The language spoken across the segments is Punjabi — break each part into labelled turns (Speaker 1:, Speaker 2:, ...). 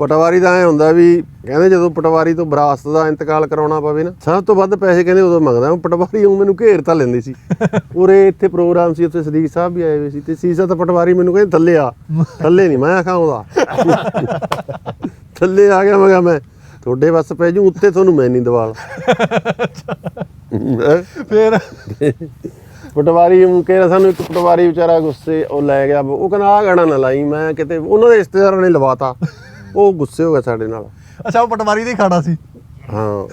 Speaker 1: ਪਟਵਾਰੀ ਦਾ ਐ ਹੁੰਦਾ ਵੀ ਕਹਿੰਦੇ ਜਦੋਂ ਪਟਵਾਰੀ ਤੋਂ ਵਿਰਾਸਤ ਦਾ ਇੰਤਕਾਲ ਕਰਾਉਣਾ ਪਵੇ ਨਾ ਸਭ ਤੋਂ ਵੱਧ ਪੈਸੇ ਕਹਿੰਦੇ ਉਦੋਂ ਮੰਗਦਾ ਉਹ ਪਟਵਾਰੀ ਉਹ ਮੈਨੂੰ ਘੇਰ ਤਾਂ ਲੈਂਦੀ ਸੀ। ਉਰੇ ਇੱਥੇ ਪ੍ਰੋਗਰਾਮ ਸੀ ਉੱਥੇ ਸਦੀਕ ਸਾਹਿਬ ਵੀ ਆਏ ਹੋਏ ਸੀ ਤੇ ਸੀਸਾ ਤਾਂ ਪਟਵਾਰੀ ਮੈਨੂੰ ਕਹਿੰਦੇ ਥੱਲੇ ਆ ਥੱਲੇ ਨਹੀਂ ਮੈਂ ਆਖਾਂ ਉਹਦਾ। ਥੱਲੇ ਆ ਗਿਆ ਮੈਂ ਕਿਹਾ ਮੈਂ ਤੁਹਾਡੇ ਵੱਸ ਪੈ ਜੂ ਉੱਤੇ ਤੁਹਾਨੂੰ ਮੈਂ ਨਹੀਂ ਦਵਾਲ?
Speaker 2: ਫੇਰ?
Speaker 1: ਪਟਵਾਰੀ ਨੂੰ ਕਿਹਾ ਸਾਨੂੰ ਇੱਕ ਪਟਵਾਰੀ ਵਿਚਾਰਾ ਗੁੱਸੇ ਉਹ ਲੈ ਗਿਆ ਉਹ ਕਹਿੰਦਾ ਆ ਗਾਣਾ ਨਾ ਲਾਈ ਮੈਂ ਕਿਤੇ ਉਹਨਾਂ ਦੇ ਰਿਸ਼ਤੇਦਾਰਾਂ ਨੇ ਲਵਾਤਾ। ਉਹ ਗੁੱਸੇ ਹੋ ਗਿਆ ਸਾਡੇ ਨਾਲ।
Speaker 2: ਅੱਛਾ ਉਹ ਪਟਵਾਰੀ ਦਾ ਹੀ ਖਾਣਾ ਸੀ।
Speaker 1: ਹਾਂ।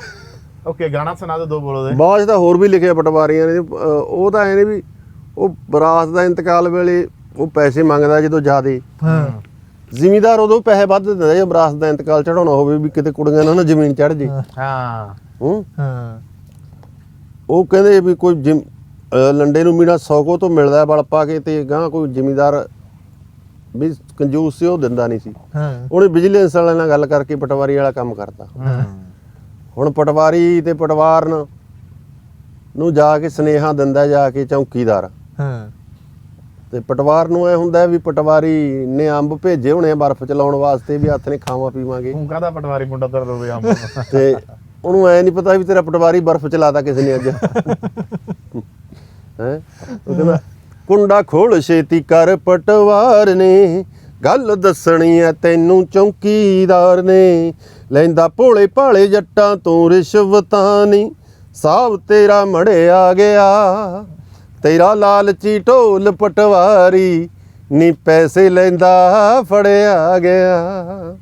Speaker 3: ਓਕੇ ਗਾਣਾ ਸੁਣਾ ਦਿਓ ਦੋ ਬੋਲੋ ਦੇ।
Speaker 1: ਬਾਅਦ 'ਚ ਤਾਂ ਹੋਰ ਵੀ ਲਿਖਿਆ ਪਟਵਾਰੀਆਂ ਨੇ। ਅਹ ਉਹ ਤਾਂ ਐ ਨੇ ਵੀ ਉਹ ਬਰਾਤ ਦਾ ਇੰਤਕਾਲ ਵੇਲੇ ਉਹ ਪੈਸੇ ਮੰਗਦਾ ਜਦੋਂ ਜ਼ਿਆਦੇ।
Speaker 2: ਹਾਂ।
Speaker 1: ਜ਼ਿਮੀਦਾਰ ਉਦੋਂ ਪੈਸੇ ਵੱਧ ਦਿੰਦਾ ਜੇ ਬਰਾਤ ਦਾ ਇੰਤਕਾਲ ਚੜਾਉਣਾ ਹੋਵੇ ਵੀ ਕਿਤੇ ਕੁੜੀਆਂ ਨਾਲ ਨਾ ਜ਼ਮੀਨ ਚੜ ਜੇ।
Speaker 3: ਹਾਂ।
Speaker 1: ਹੂੰ।
Speaker 2: ਹਾਂ।
Speaker 1: ਉਹ ਕਹਿੰਦੇ ਵੀ ਕੋਈ ਜਿਮ- ਅਹ ਲੰਡੇ ਨੂੰ ਮੀਣਾ 100 ਕੋ ਤੋਂ ਮਿਲਦਾ ਬਲ ਪਾ ਕੇ ਤੇ ਗਾਂ ਕੋਈ ਜ਼ਿਮੀਦਾਰ ਵੀ ਕੰਜੂਸ ਸੀ ਉਹ ਦਿੰਦਾ ਨਹੀਂ ਸੀ।
Speaker 2: ਹਾਂ।
Speaker 1: ਉਹਨੇ ਵਿਜੀਲੈਂਸ ਵਾਲਿਆਂ ਨਾਲ ਗੱਲ ਕਰਕੇ ਪਟਵਾਰੀ ਵਾਲਾ ਕੰਮ ਕਰਤਾ।
Speaker 3: ਹਾਂ।
Speaker 1: ਹੁਣ ਪਟਵਾਰੀ ਤੇ ਪਟਵਾਰਨ ਨੂੰ ਜਾ ਕੇ ਸਨੇਹਾ ਦਿੰਦਾ ਜਾ ਕੇ ਚੌਕੀਦਾਰ।
Speaker 2: ਹਾਂ।
Speaker 1: ਤੇ ਪਟਵਾਰ ਨੂੰ ਐ ਹੁੰਦਾ ਵੀ ਪਟਵਾਰੀ ਨੇ ਅੰਬ ਭੇਜੇ ਹੋਣੇ ਆ ਬਰਫ਼ ਚ ਲਾਉਣ ਵਾਸਤੇ ਵੀ ਹੱਥ ਨੇ ਖਾਵਾਂ ਪੀਵਾਂਗੇ।
Speaker 3: ਤੂੰ ਕਾਹਦਾ ਪਟਵਾਰੀ ਮੁੰਡਾ ਤੇਰਾ ਰੋਵੇ ਆਮ
Speaker 1: ਤੇ ਉਹਨੂੰ ਐ ਨਹੀਂ ਪਤਾ ਵੀ ਤੇਰਾ ਪਟਵਾਰੀ ਬਰਫ਼ ਚ ਲਾਤਾ ਕਿਸੇ ਨੇ ਅੱਜ। ਹੈ? ਉਹ ਕਹਿੰਦਾ ਕੁੰਡਾ ਖੋਲ ਛੇਤੀ ਕਰ ਪਟਵਾਰ ਨੇ। ਗੱਲ ਦੱਸਣੀ ਐ ਤੈਨੂੰ ਚੌਕੀਦਾਰ ਨੇ। ਲੈਂਦਾ ਭੋਲੇ ਭਾਲੇ ਜੱਟਾਂ ਤੋਂ ਰਿਸ਼ਵਤਾਂ ਨਹੀਂ ਸਾਬ ਤੇਰਾ ਮੜਿਆ ਗਿਆ। ਤੇਰਾ ਲਾਲਚੀ ਢੋਲ ਪਟਵਾਰੀ ਨੀ ਪੈਸੇ ਲੈਂਦਾ ਫੜਿਆ ਗਿਆ।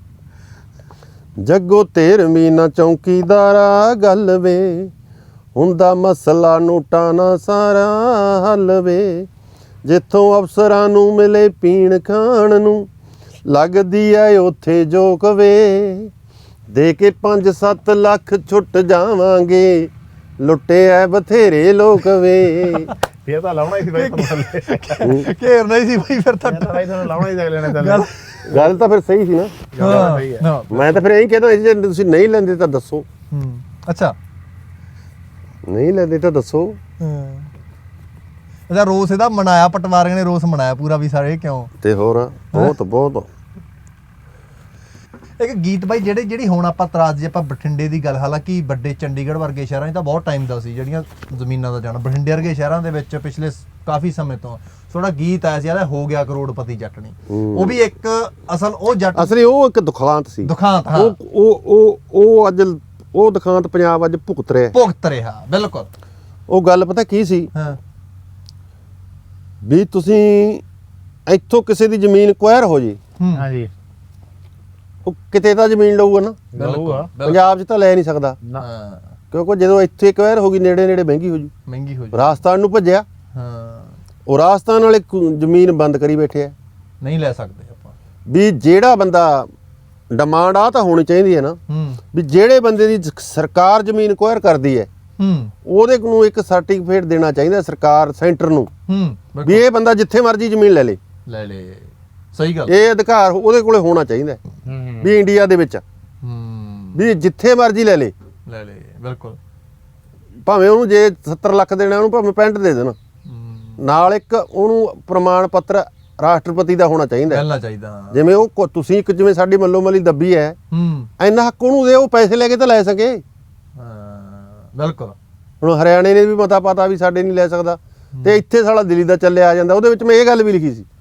Speaker 1: ਜੱਗੋ ਤੇਰਵੀਂ ਨਾ ਚੌਕੀਦਾਰਾ ਗੱਲ ਵੇ। ਹੁੰਦਾ ਮਸਲਾ ਨੋਟਾਂ ਨਾ ਸਾਰਾ ਹੱਲ ਵੇ। ਜਿੱਥੋਂ ਅਫਸਰਾਂ ਨੂੰ ਮਿਲੇ ਪੀਣ ਖਾਣ ਨੂੰ ਲੱਗਦੀ ਐ ਉੱਥੇ ਜੋਕ ਵੇ ਦੇ ਕੇ 5-7 ਲੱਖ ਛੁੱਟ ਜਾਵਾਂਗੇ ਲੁੱਟੇ ਐ ਬਥੇਰੇ ਲੋਕ ਵੇ।
Speaker 3: ਫੇਰ ਤਾਂ ਲਾਉਣਾ ਹੀ ਸੀ ਬਾਈ ਤੁਹਾਨੂੰ ਥੱਲੇ
Speaker 2: ਘੇਰ ਨਹੀਂ ਸੀ ਬਈ ਫਿਰ ਤਾਂ
Speaker 3: ਤਾਂ ਬਾਈ ਤੁਹਾਨੂੰ ਲਾਉਣਾ ਹੀ ਸੀ ਅਗਲੇ ਨੇ ਥੱਲੇ
Speaker 2: ਗੱਲ
Speaker 1: ਗੱਲ ਤਾਂ ਫਿਰ ਸਹੀ ਸੀ ਨਾ।
Speaker 2: ਹਾਂ
Speaker 3: ਹੈ।
Speaker 1: ਮੈਂ ਤਾਂ ਫਿਰ ਇਹੀ ਕਹਿੰਦਾ ਸੀ, ਜੇ ਤੁਸੀਂ ਨਹੀਂ ਲੈਂਦੇ ਤਾਂ ਦੱਸੋ।
Speaker 2: ਹੂੰ ਅੱਛਾ।
Speaker 1: ਨਹੀਂ ਲੈਂਦੇ ਤਾਂ ਦੱਸੋ।
Speaker 2: ਹਾਂ। ਅੱਛਾ ਰੋਸ ਇਹਦਾ ਮਨਾਇਆ ਪਟਵਾਰੀਆਂ ਨੇ ਰੋਸ ਮਨਾਇਆ ਪੂਰਾ ਵੀ ਸਾਰੇ ਕਿਉਂ?
Speaker 1: ਤੇ ਹੋਰ ਬਹੁਤ ਬਹੁਤ।
Speaker 2: ਇੱਕ ਗੀਤ ਬਾਈ ਜਿਹੜੇ ਜਿਹੜੀ ਹੁਣ ਆਪਾਂ ਤਰਾਜ ਜੇ ਆਪਾਂ ਬਠਿੰਡੇ ਦੀ ਗੱਲ ਹਾਲਾਂਕਿ ਵੱਡੇ ਚੰਡੀਗੜ੍ਹ ਵਰਗੇ ਸ਼ਹਿਰਾਂ 'ਚ ਤਾਂ ਬਹੁਤ ਟਾਈਮ ਦਾ ਸੀ ਜਿਹੜੀਆਂ ਜ਼ਮੀਨਾਂ ਦਾ ਜਾਣਾ। ਬਠਿੰਡੇ ਵਰਗੇ ਸ਼ਹਿਰਾਂ ਦੇ ਵਿੱਚ ਪਿਛਲੇ ਸ- ਕਾਫੀ ਸਮੇਂ ਤੋਂ ਥੋੜਾ ਗੀਤ ਆਇਆ ਸੀ ਯਾਰ ਹੋ ਗਿਆ ਕਰੋੜਪਤੀ ਜੱਟਣੀ। ਉਹ ਵੀ ਇੱਕ ਅਸਲ ਉਹ ਜੱਟ
Speaker 1: ਅਸਲੀ ਉਹ ਇੱਕ ਦੁਖਾਂਤ ਸੀ।
Speaker 2: ਦੁਖਾਂਤ ਹਾਂ।
Speaker 1: ਉਹ ਉਹ ਉਹ ਉਹ ਅੱਜ ਉਹ ਦੁਖਾਂਤ ਪੰਜਾਬ ਅੱਜ ਭੁਗਤ ਰਿਹਾ।
Speaker 2: ਭੁਗਤ ਰਿਹਾ ਬਿਲਕੁਲ।
Speaker 1: ਉਹ ਗੱਲ ਪਤਾ ਕੀ ਸੀ?
Speaker 2: ਹਾਂ।
Speaker 1: ਵੀ ਤੁਸੀਂ ਇੱਥੋਂ ਕਿਸੇ ਦੀ ਜ਼ਮੀਨ ਕੁਐਰ ਹੋ ਜੀ।
Speaker 2: ਹੂੰ।
Speaker 3: ਹਾਂਜੀ।
Speaker 1: ਉਹ ਕਿਤੇ ਤਾਂ ਜ਼ਮੀਨ ਲਊਗਾ ਨਾ।
Speaker 3: ਲਊਗਾ।
Speaker 1: ਪੰਜਾਬ 'ਚ ਤਾਂ ਲੈ ਨਹੀਂ ਸਕਦਾ।
Speaker 3: ਨਾ।
Speaker 2: ਹਾਂ
Speaker 1: ਕਿਉਂਕਿ ਜਦੋਂ ਇੱਥੇ ਕੁਐਰ ਹੋ ਗਈ ਨੇੜੇ ਨੇੜੇ ਮਹਿੰਗੀ ਹੋ ਜੂ।
Speaker 2: ਮਹਿੰਗੀ ਹੋ ਜੀ।
Speaker 1: ਰਾਜਸਥਾਨ ਨੂੰ ਭੱਜਿਆ।
Speaker 2: ਹਾਂ।
Speaker 1: ਉਹ ਰਾਜਸਥਾਨ ਵਾਲੇ ਜ਼ਮੀਨ ਬੰਦ ਕਰੀ ਬੈਠੇ ਆ।
Speaker 2: ਨਹੀਂ ਲੈ ਸਕਦੇ ਆਪਾਂ।
Speaker 1: ਵੀ ਜਿਹੜਾ ਬੰਦਾ ਡਿਮਾਂਡ ਆ ਤਾਂ ਹੋਣੀ ਚਾਹੀਦੀ ਹੈ ਨਾ। ਵੀ ਜਿਹੜੇ ਬੰਦੇ ਦੀ ਸਰਕਾਰ ਜ਼ਮੀਨ ਕੁਐਰ ਕਰਦੀ ਹੈ
Speaker 2: ਹੂੰ।
Speaker 1: ਉਹਦੇ ਨੂੰ ਇੱਕ ਸਰਟੀਫਿਕੇਟ ਦੇਣਾ ਚਾਹੀਦਾ ਸਰਕਾਰ ਸੈਂਟਰ ਨੂੰ।
Speaker 2: ਹੂੰ
Speaker 1: ਵੀ ਇਹ ਬੰਦਾ ਜਿੱਥੇ ਮਰਜ਼ੀ ਜ਼ਮੀਨ ਲੈ ਲੇ।
Speaker 2: ਲੈ ਲੈ। ਸਹੀ ਗੱਲ।
Speaker 1: ਇਹ ਅਧਿਕਾਰ ਉਹਦੇ ਕੋਲੇ ਹੋਣਾ ਚਾਹੀਦਾ ਵੀ ਇੰਡੀਆ ਦੇ ਵਿੱਚ।
Speaker 2: ਹੂੰ।
Speaker 1: ਵੀ ਜਿੱਥੇ ਮਰਜ਼ੀ ਲੈ ਲੇ।
Speaker 2: ਲੈ ਲੈ ਬਿਲਕੁਲ।
Speaker 1: ਭਾਵੇਂ ਉਹਨੂੰ ਜੇ 70 ਲੱਖ ਦੇਣਾ ਉਹਨੂੰ ਭਾਵੇਂ ਪੈਂਟ ਦੇ ਦੇਣ।
Speaker 2: ਹੂੰ।
Speaker 1: ਨਾਲ ਇੱਕ ਉਹਨੂੰ ਪ੍ਰਮਾਣ ਪੱਤਰ ਰਾਸ਼ਟਰਪਤੀ ਦਾ ਹੋਣਾ ਚਾਹੀਦਾ ਹੈ।
Speaker 2: ਮਿਲਣਾ ਚਾਹੀਦਾ।
Speaker 1: ਜਿਵੇਂ ਉਹ ਤੁਸੀਂ ਇੱਕ ਜਿਵੇਂ ਸਾਡੀ ਮੱਲੋ ਮੱਲੀ ਦੱਬੀ ਹੈ।
Speaker 2: ਹੂੰ।
Speaker 1: ਇੰਨਾ ਹੱਕ ਉਹਨੂੰ ਦੇ ਉਹ ਪੈਸੇ ਲੈ ਕੇ ਤਾਂ ਲੈ ਸਕੇ।
Speaker 2: ਬਿਲਕੁਲ।
Speaker 1: ਹੁਣ ਹਰਿਆਣੇ ਨੇ ਵੀ ਮਤਾ ਪਾਤਾ ਵੀ ਸਾਡੇ ਨਹੀਂ ਲੈ ਸਕਦਾ। ਤੇ ਇੱਥੇ ਸਾਲਾ ਦਿੱਲੀ ਦਾ ਚੱਲਿਆ ਆ ਜਾਂਦਾ ਉਹਦੇ ਵਿੱਚ ਮੈਂ ਇਹ ਗੱਲ ਵੀ ਲਿਖੀ ਸੀ।